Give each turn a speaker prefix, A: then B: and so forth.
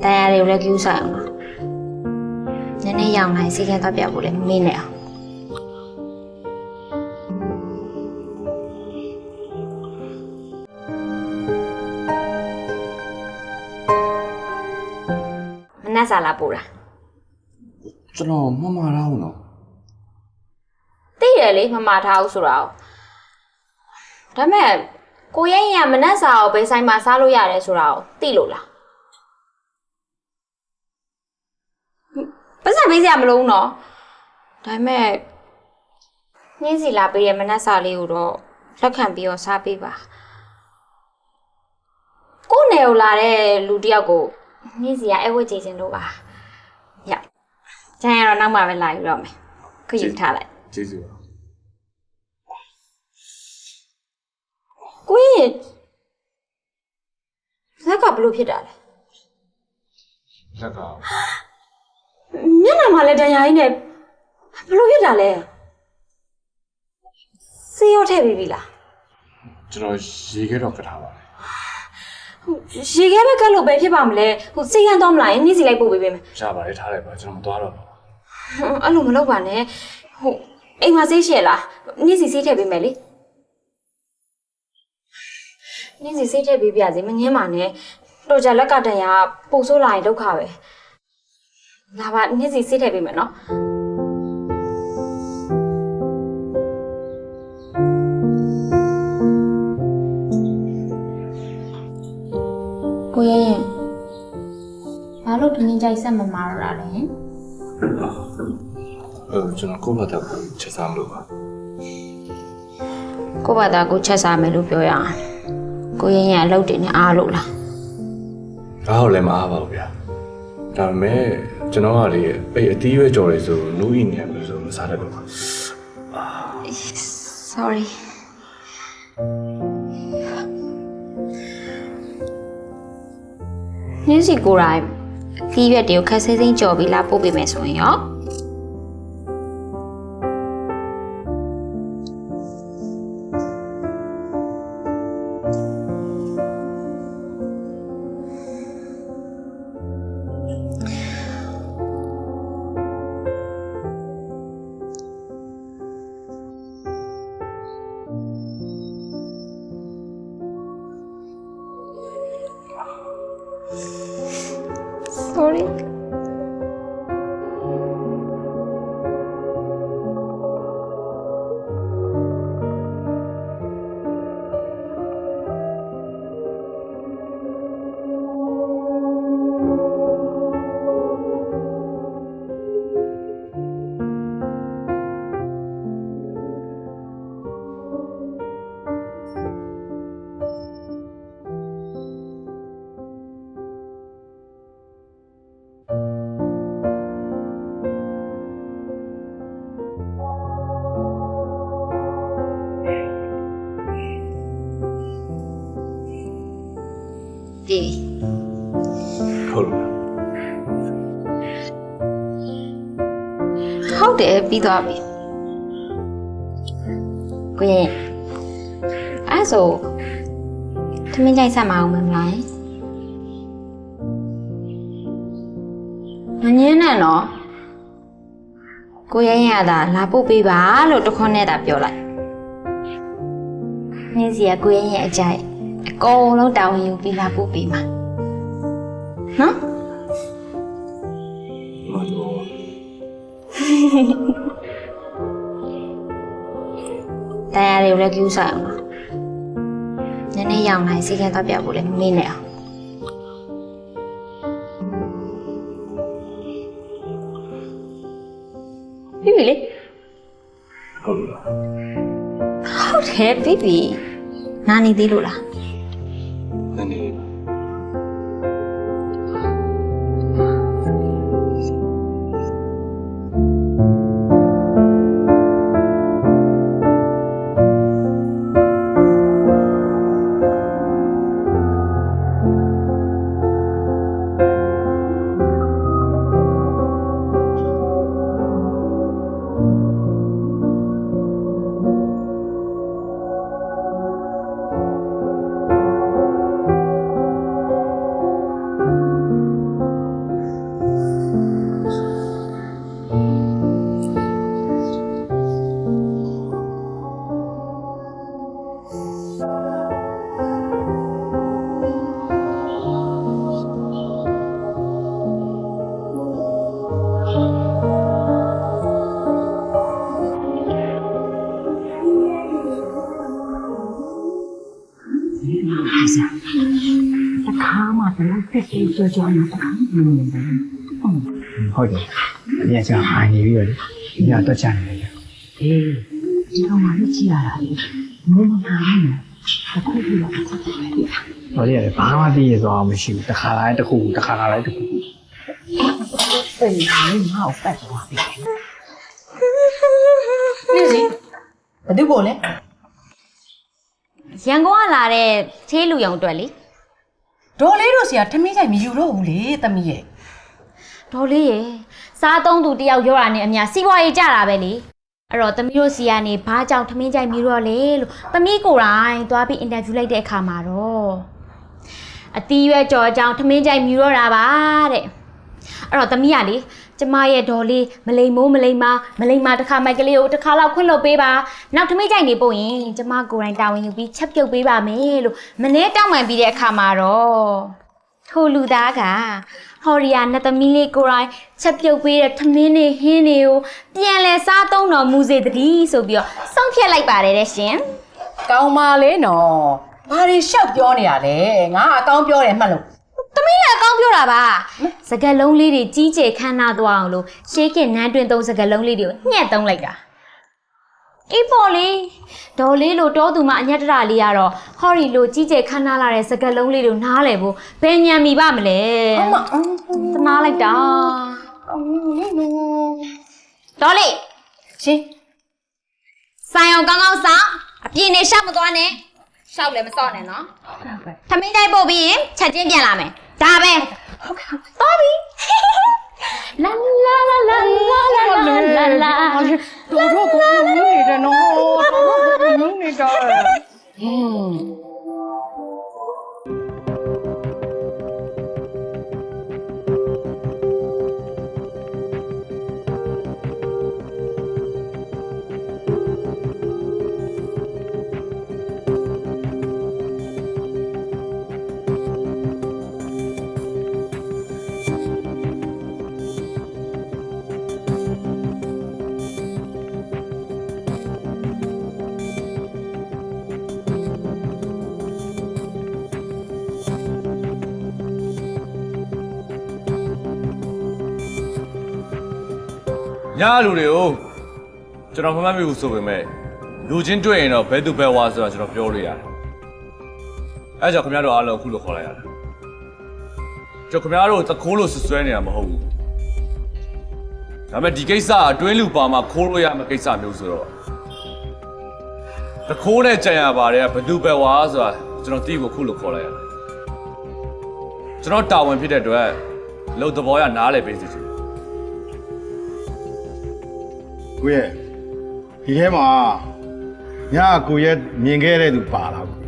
A: တန်ရာတွေကိုလည်းကြည့်ဆိုင်အောင်ပါနည်းနည်းရောင်နိုင်စီကံတော့ပြဖို့လည်းမမေ့နဲ့အောင်မနှက်စာလာပို့တာ
B: ကျွန်တော်မမှားတော့ဘူးနော်
A: သိတယ်လေမမှာထားဘူးဆိုတော့ဒါမဲ့ကိုရဲ့ရင်ကမနှက်စာကိုဘယ်ဆိုင်မှာစားလို့ရတယ်ဆိုတော့သိလို့လား ပတ်စံပေးစရာမလိုဘူးနော်ဒါမဲ့နှင်းစီလာပေးရဲ့မနှက်စာလေးကိုတော့လက်ခံပြီးတော့စားပေးပါကို့နယ်ကိုလာတဲ့လူတစ်ယောက်ကိုနှင်းစီကအဲ့ဝတ်ကြည့်ခြင်းလို့ပါရကျန်ရတော့နောက်မှပဲလာယူတော့မယ်ခယူထားလိုက်
B: ကျေးဇူးပါ
A: ကိုရင်ဇက်ကဘလို့ဖြစ်တာလဲ
B: လက်က
A: မျက်နှာမှာလည်းတရားကြီးနဲ့ဘလို့ဖြစ်တာလဲစေးရောထည့်ပြီးပြီလား
B: ကျွန်တော်ရေခဲတော့ကထားပါတယ်
A: ဟုတ်ရေခဲပဲကတ်လို့ပဲဖြစ်ပါမလဲဟိုစေးရမ်းတော့မလားရင်နှီးစီလိုက်ပို့ပေးပေးမယ်
B: ရပါတယ်ထားလိုက်ပါကျွန်တော်မသွားတော့ဘူး
A: ဟွန်းအဲ့လိုမလုပ်ပါနဲ့ဟိုအိမ်မှာစေးရှယ်လားနှီးစီစေးထည့်ပေးမယ်လေနှီးစီစေးထည့်ပေးပြစေမငင်းပါနဲ့တော်ကြလက်ကတန်ရပို့ဆိုးလာရင်ဒုက္ခပဲ လာပါနှီးစီစေးထည့်ပေးမယ်နော်ကိုရဲရင်ဘာလို့ဒီနေ့ကြိုက်ဆက်မမာတော့တာလဲ
B: အဲကျွန်တော်ကိုယ့်ဘာသာကိုချက်စားမလို့ပါ
A: ကိုဘာသာကိုချက်စားမယ်လို့ပြောရအောင်ကိုရဲရင်အလုပ်တွေနဲ့အားလို့လား
B: ဒါဟုတ်လည်းမအားပါဘူးဗျာဒါပေမဲ့ ကျွန်တော်ကလေအဲ့အတီးရွက်ကြော်တွေဆိုနူးဤနေလို့ဆိုမစားတတ်တော့ပါ
A: sorry နင်းစီကိုယ်တိုင်အသီးရွက်တွေကိုခက်ဆဲစိမ့်ကြော်ပြီးလာပို့ပေးမယ်ဆိုရင်ရော story? Sorry ဒီ
B: ဟုတ်လား
A: ဟုတ်တယ်ပြီးသွားပြီကိုရဲအဲ့ဆိုသမင်းကြိုက်ဆက်မအောင်မလားမငင်းနဲ့နော်ကိုရဲရင်ကသာလာပို့ပေးပါလို့တခွန်းနဲ့သာပြောလိုက်နင်းစီကကိုရဲရင်အကြိုက် အကုန်လုံးတာဝန်ယူပြီးလာပို့ပေးမှာနော်
B: မတော်
A: တန်ရာတွေကိုလည်းကြည့်ဆိုင်အောင်ပါနည်းနည်းရောင်နိုင်စီကံတော့ပြဖို့လည်းမမေ့နဲ့အောင်ပြီးပြီလေ
B: ဟုတ်လား
A: ဟုတ်တယ်ပြီးပြီနာနေသေးလို့လား
C: ပြောကြမှာပါဟုတ်တယ်အရင်ကအိုင်နေပြီးတော့ဒီကတော့ချန်နေတယ်အေးဒီတော့မှကြည့်ရတာလေမမနာနဲ့အခုဒီတော့ဆက်တယ်ဗျာဟောရတယ်ဘာမှသိရသွားမရှိဘူးတစ်ခါလိုက်တစ်ခုတစ်ခါလိုက်တစ်ခုအေးငါ့ကိုဖတ်သွားပြီ
D: နေစီဘယ်သူပေါ်လဲ
A: ရန်ကုန်ကလာတဲ့သေးလူယုံအတွက်လေ
D: ဒေါ်လေးတို့စီကထမင်းဆိုင်မယူတော့ဘူးလေသမီးရဲ့
A: ဒေါ်လေးရေစားသုံးသူတယောက်ပြောတာနဲ့အများစီးပွားရေးကြတာပဲလေအဲ့တော့သမီးတို့စီကနေဘာကြောင့်ထမင်းကြိုက်မြည်တော့လဲလို့သမီးကိုယ်တိုင်သွားပြီးအင်တာဗျူးလိုက်တဲ့အခါမှာတော့အတီးရွက်ကြော်အကြောင်းထမင်းကြိုက်မြည်တော့တာပါတဲ့အဲ့တော့သမီးကလေ ကျမရဲ့ဒေါ်လေးမလိမ်မိုးမလိမ်မမလိမ်မတစ်ခါမိုက်ကလေးကိုတစ်ခါလောက်ခွင့်လုပ်ပေးပါနောက်ထမင်းကြိုက်နေပို့ရင်ကျမကိုယ်တိုင်တာဝန်ယူပြီးချက်ပြုတ်ပေးပါမယ်လို့မနေ့တောင်းပန်ပြီးတဲ့အခါမှာတော့ထိုလူသားကဟော်ရီယာနတ်သမီးလေးကိုရိုင်းချက်ပြုတ်ပေးတဲ့ထမင်းနေဟင်းတွေကိုပြန်လဲစားသုံးတော်မူစေတည်းဆိုပြီးတော့စောင့်ဖြတ်လိုက်ပါတယ်တဲ့ရှင်
D: ကောင်းပါလေနော်ဘာတွေရှောက်ပြောနေရလဲငါအကောင်းပြောတယ်မှတ်လို့
A: သမီးလည်းအကောင်း ပြောတာပါစကက်လုံးလေးတွေကြီးကျယ်ခမ်းနားသွားအောင်လို့ရှေးကင်နန်းတွင်သုံးစကက်လုံးလေးတွေကိုညှက်သုံးလိုက်တာအေးပေါ်လေဒေါ်လေးလိုတောသူမအညက်တရလေးကတော့ဟော်ရီလိုကြီးကျယ်ခမ်းနားလာတဲ့စကက်လုံးလေးတွေကိုနားလဲဖို့ဘယ်ညံမိပါမလဲ
D: အမအင်း
A: သနာလိုက်တာ
D: ကောင်းနေနော်
A: ဒေါ်လေး
D: ရှင်
A: ဆိုင်အောင်ကောင်းကောင်းဆောင်အပြင်းနဲ့ရှောက်မသွားနဲ့ရှောက်လည်းမစော့နဲ့နော်ထမင်းတိုက်ပို့ပြီးရင်ချက်ချင်းပြန်လာမယ် ဒါပဲဟုတ်ကဲ့သွားပြီလာလာလာလာလာလာလာလာ
D: တို့တို့ကိုနူးနေတယ်နော်တို့တို့နူးနေတယ်ဟင်း
E: ညာလူတွေကိုကျွန်တော်မမှတ်မိဘူးဆိုပေမဲ့လူချင်းတွေ့ရင်တော့ဘယ်သူဘယ်ဝါဆိုတာကျွန်တော်ပြောလို့ရတယ်အဲကြောင့်ခင်ဗျားတို့အားလုံးအခုလိုခေါ်လိုက်ရတယ်ကျွန်တော်ခင်ဗျားတို့တခိုးလို့ဆွဆွဲနေတာမဟုတ်ဘူးဒါပေမဲ့ဒီကိစ္စကအတွင်းလူပါမှာခိုးလို့ရမယ့်ကိစ္စမျိုးဆိုတော့တခိုးနဲ့ကြံရပါတယ်ဘယ်သူဘယ်ဝါဆိုတာကျွန်တော်တီးကိုအခုလိုခေါ်လိုက်ရတယ်ကျွန်တော်တာဝန်ဖြစ်တဲ့အတွက်လုံသဘောရနားလည်ပေးစီချင်
F: ကိုရဲ့ဒီထဲမှာညကိုရဲ့မြင်ခဲ့တဲ့သူပါလားကို